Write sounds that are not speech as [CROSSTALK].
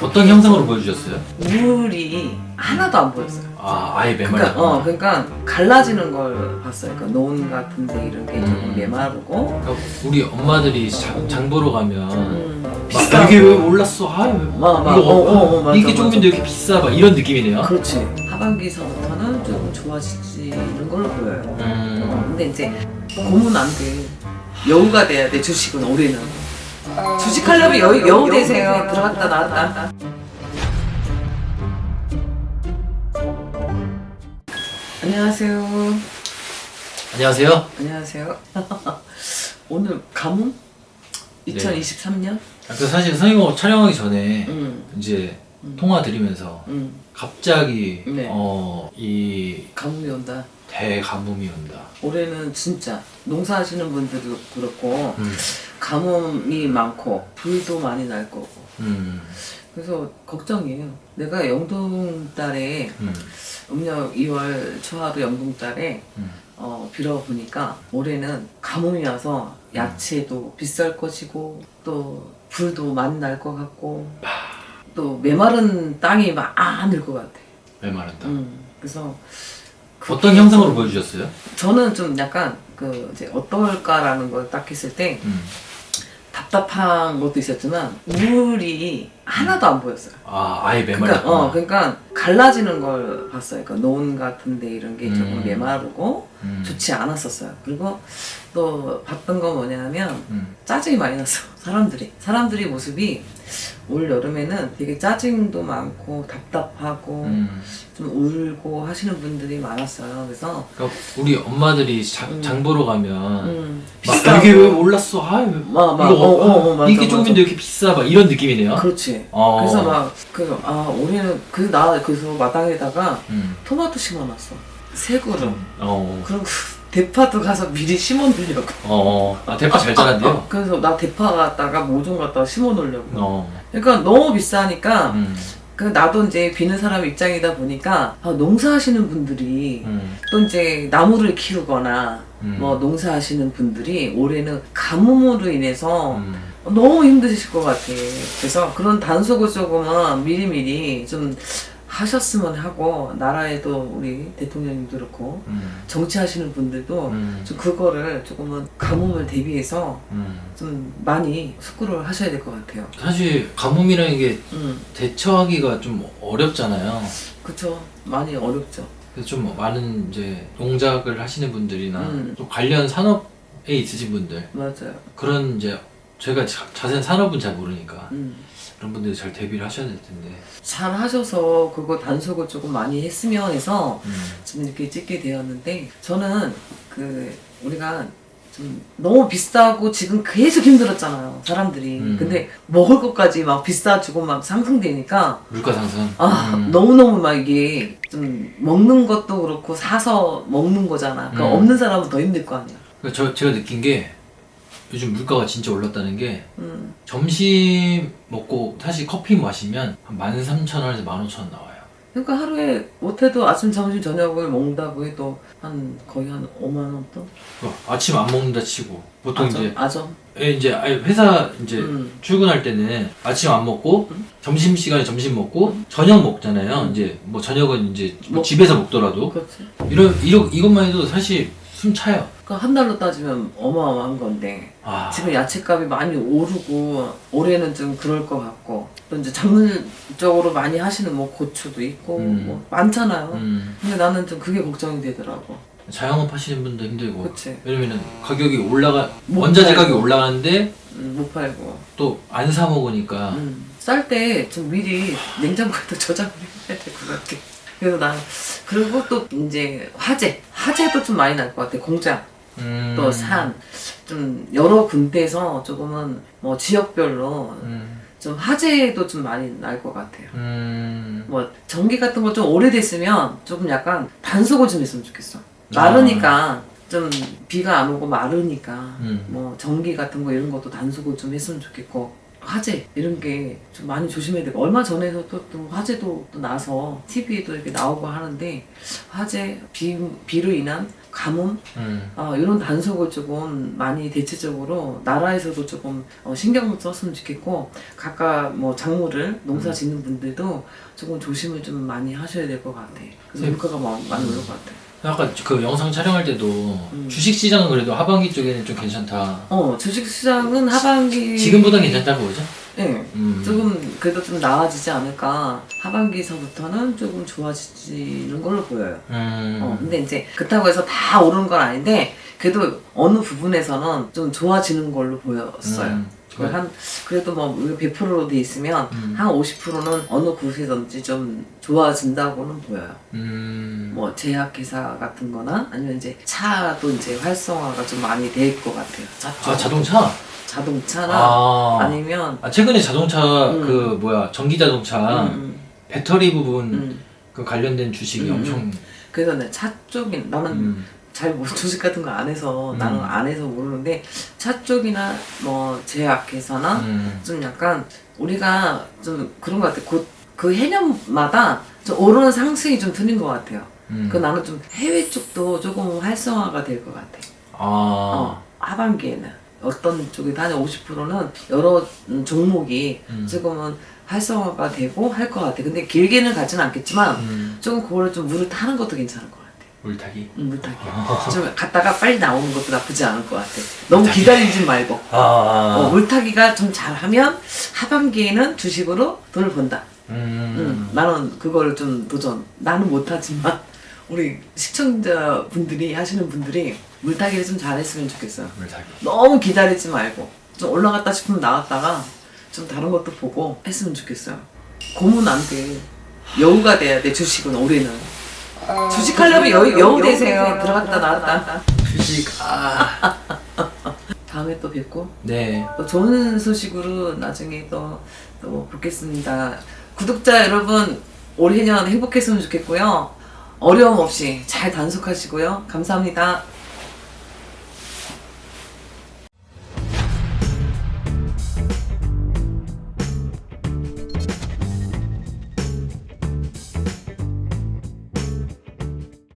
어떤 형상으로 보여주셨어요? 우울이 하나도 안 보였어요. 아 아예 그러니까, 메말랐구나. 어, 그러니까 갈라지는 걸 봤어요. 그러니까 노은 같은데 이런 게 조금 음. 메마르고, 그러니까 우리 엄마들이 장, 장 보러 가면 음, 막 비싸고. 이게 왜 올랐어? 아, 왜, 막, 막, 이거 어, 어, 어, 맞아, 이게 맞아. 조금인데 이렇게 비싸? 막 이런 느낌이네요. 그렇지. 하반기서부터는 조금 좋아지는 걸로 보여요. 음, 근데 이제 고문 안 돼. 여우가 돼야 돼 주식은 올해는. 주식하려면 여우, 여우 되세요. 들어갔다 나왔다. 안녕하세요. 안녕하세요. 안녕하세요. [LAUGHS] 오늘 가뭄? 2023년? 그 사실 선생님하고 촬영하기 전에 응, 이제 음. 통화 드리면서 응. 갑자기 네. 어 이 가뭄이 온다. 대가뭄이 온다. 올해는 진짜 농사하시는 분들도 그렇고 음, 가뭄이 많고 불도 많이 날 거고 음, 그래서 걱정이에요. 내가 영동달에 음, 음력 2월 초하루 영동달에 음. 어, 빌어보니까 올해는 가뭄이 와서 야채도 비쌀 것이고 또 불도 많이 날 것 같고 또 메마른 땅이 많을 것 같아. 메마른다. 음, 그래서 어떤 형상으로 보여주셨어요? 저는 좀 약간 그 이제 어떨까라는 걸 딱 했을 때 음. 답답한 것도 있었지만 우울이 하나도 안 보였어요. 아 아예 그러니까 메말랐구나. 어 그러니까 갈라지는 걸 봤어요. 그러니까 노은 같은데 이런 게 조금 음. 메마르고 음, 좋지 않았었어요. 그리고 또 봤던 건 뭐냐면 음, 짜증이 많이 났어. 사람들이 사람들이 모습이 올 여름에는 되게 짜증도 많고 답답하고 음. 좀 울고 하시는 분들이 많았어요. 그래서 그러니까 우리 엄마들이 장, 음. 장 보러 가면 음, 막 비싸고. 이게 왜 올랐어? 아, 왜, 막, 막, 이거 어, 어, 어, 맞아, 이게 맞아. 조금인데 이렇게 비싸? 막 이런 느낌이네요. 그렇지. 어. 그래서 막그아 올해는 그나 그래서 마당에다가 음. 토마토 심어놨어. 새 그루. 어. 그리고 대파도 가서 미리 심어 놓으려고. 어. 아 대파 잘 자란대요. 어, 그래서 나 대파 갖다가 모종 갖다가 심어 놓으려고. 어. 그러니까 너무 비싸니까 음. 그 나도 이제 비는 사람 입장이다 보니까 아, 농사하시는 분들이 음. 또 이제 나무를 키우거나 음. 뭐 농사하시는 분들이 올해는 가뭄으로 인해서 음. 너무 힘드실 것 같아. 그래서 그런 단속을 조금은 미리미리 좀 하셨으면 하고 나라에도 우리 대통령님도 그렇고 음. 정치하시는 분들도 음. 좀 그거를 조금은 가뭄을 대비해서 음. 좀 많이 숙고를 하셔야 될 것 같아요. 사실 가뭄이라는 게 음, 대처하기가 좀 어렵잖아요. 그쵸. 많이 어렵죠. 그래서 좀 많은 이제 농작을 하시는 분들이나 음. 또 관련 산업에 있으신 분들 맞아요. 그런 이제 제가 자, 자세한 산업은 잘 모르니까 음. 그런 분들이 잘 대비를 하셔야 될 텐데. 잘 하셔서 그거 단속을 조금 많이 했으면 해서 음. 좀 이렇게 찍게 되었는데 저는 그 우리가 좀 너무 비싸고 지금 계속 힘들었잖아요 사람들이 음. 근데 먹을 것까지 막 비싸지고 막 상승되니까 물가 상승. 아 음. 너무너무 막 이게 좀 먹는 것도 그렇고 사서 먹는 거잖아 그러니까 음. 없는 사람은 더 힘들 거 아니야 그러니까 저 제가 느낀 게 요즘 물가가 진짜 올랐다는 게 음. 점심 먹고 사실 커피 마시면 한 13,000원에서 15,000원 나와요. 그러니까 하루에 못해도 아침 점심 저녁을 먹는다고 해도 한 거의 한 5만 원 돈? 그러니까 아침 안 먹는다 치고 보통 아점? 이제 아점? 예, 이제 아예 회사 이제 음. 출근할 때는 아침 안 먹고 음. 점심 시간에 점심 먹고 저녁 먹잖아요. 음. 이제 뭐 저녁은 이제 뭐 먹- 집에서 먹더라도 그렇지 이런 이러, 이것만 해도 사실 숨 차요. 그러니까 한 달로 따지면 어마어마한 건데 아, 지금 야채값이 많이 오르고 올해는 좀 그럴 것 같고 또 이제 작물적으로 많이 하시는 뭐 고추도 있고 음. 뭐 많잖아요. 음, 근데 나는 좀 그게 걱정이 되더라고. 자영업 하시는 분도 힘들고 그치? 왜냐면은 가격이 올라가 못 원자재 팔고. 가격이 올라가는데 음, 못 팔고. 또 안 사 먹으니까 음. 쌀때 좀 미리 냉장고에다 저장을 해야 될 것 같아. 그래서 난 그리고 또 이제 화재 화재도 좀 많이 날 것 같아 공장 음, 또 산. 좀 여러 군데에서 조금은 뭐 지역별로 음, 좀 화재도 좀 많이 날 것 같아요. 음, 뭐 전기 같은 거 좀 오래됐으면 조금 약간 단속을 좀 했으면 좋겠어. 마르니까 좀 비가 안 오고 마르니까 음. 뭐 전기 같은 거 이런 것도 단속을 좀 했으면 좋겠고 화재 이런 게 좀 많이 조심해야 되고 얼마 전에도 또, 또 화재도 또 나서 TV에도 이렇게 나오고 하는데 화재 비, 비로 인한 가뭄 음. 아, 이런 단속을 조금 많이 대체적으로 나라에서도 조금 어, 신경 썼으면 좋겠고 각각 뭐 작물을 농사 짓는 분들도 조금 조심을 좀 많이 하셔야 될 것 같아. 그래서 네. 물가가 많이, 오를 것 같아. 아까 그 영상 촬영할 때도 음. 주식 시장은 그래도 하반기 쪽에는 좀 괜찮다. 어 주식시장은 하반기 지금보다 괜찮다고 보죠? 네. 음. 조금 그래도 좀 나아지지 않을까 하반기서부터는 조금 좋아지는 걸로 보여요. 음. 어, 근데 이제 그렇다고 해서 다 오르는 건 아닌데 그래도 어느 부분에서는 좀 좋아지는 걸로 보였어요. 음. 그한 그래도 뭐 100%로 돼 있으면 음. 한 50%는 어느 곳이든지 좀 좋아진다고는 보여요. 음. 뭐 제약회사 같은 거나 아니면 이제 차도 이제 활성화가 좀 많이 될 것 같아요. 차아 쪽. 자동차? 자동차나 아. 아니면 아 최근에 자동차 음. 그 뭐야 전기 자동차 음, 배터리 부분 음. 그 관련된 주식이 음, 엄청 그래서 내차 쪽인 나는 음. 잘뭐 주식 같은 거 안 해서 음. 나는 안 해서 모르는데 차 쪽이나 뭐 제약회사나 음. 좀 약간 우리가 좀 그런 것 같아. 곧그 해년마다 좀 오르는 상승이 좀 드는 것 같아요. 음. 그 나는 좀 해외 쪽도 조금 활성화가 될 것 같아. 아. 어, 하반기에는 어떤 쪽이든 한 50%는 여러 음, 종목이 음. 조금은 활성화가 되고 할 것 같아. 근데 길게는 가지는 않겠지만 음. 조금 그거를 좀 물을 타는 것도 괜찮을 것 같아. 물타기. 음, 물타기. 좀 갔다가 빨리 나오는 것도 나쁘지 않을 것 같아. 너무 기다리지 말고. 아. 어, 물타기가 좀 잘하면 하반기에는 주식으로 돈을 번다. 음. 음, 나는 그거를 좀 도전. 나는 못하지만 [LAUGHS] 우리 시청자 분들이 하시는 분들이 물타기를 좀 잘했으면 좋겠어요. 물타기. 너무 기다리지 말고 좀 올라갔다 싶으면 나갔다가 좀 다른 것도 보고 했으면 좋겠어요. 고문 안 돼. 여우가 돼야 돼 주식은 올해는. 주식하려면 여우, 여우 되세요. 들어갔다 나왔다. 주식. 아. [LAUGHS] 다음에 또 뵙고 네. 또 좋은 소식으로 나중에 또, 또 뵙겠습니다. 구독자 여러분 올 해년 행복했으면 좋겠고요. 어려움 없이 잘 단속하시고요. 감사합니다.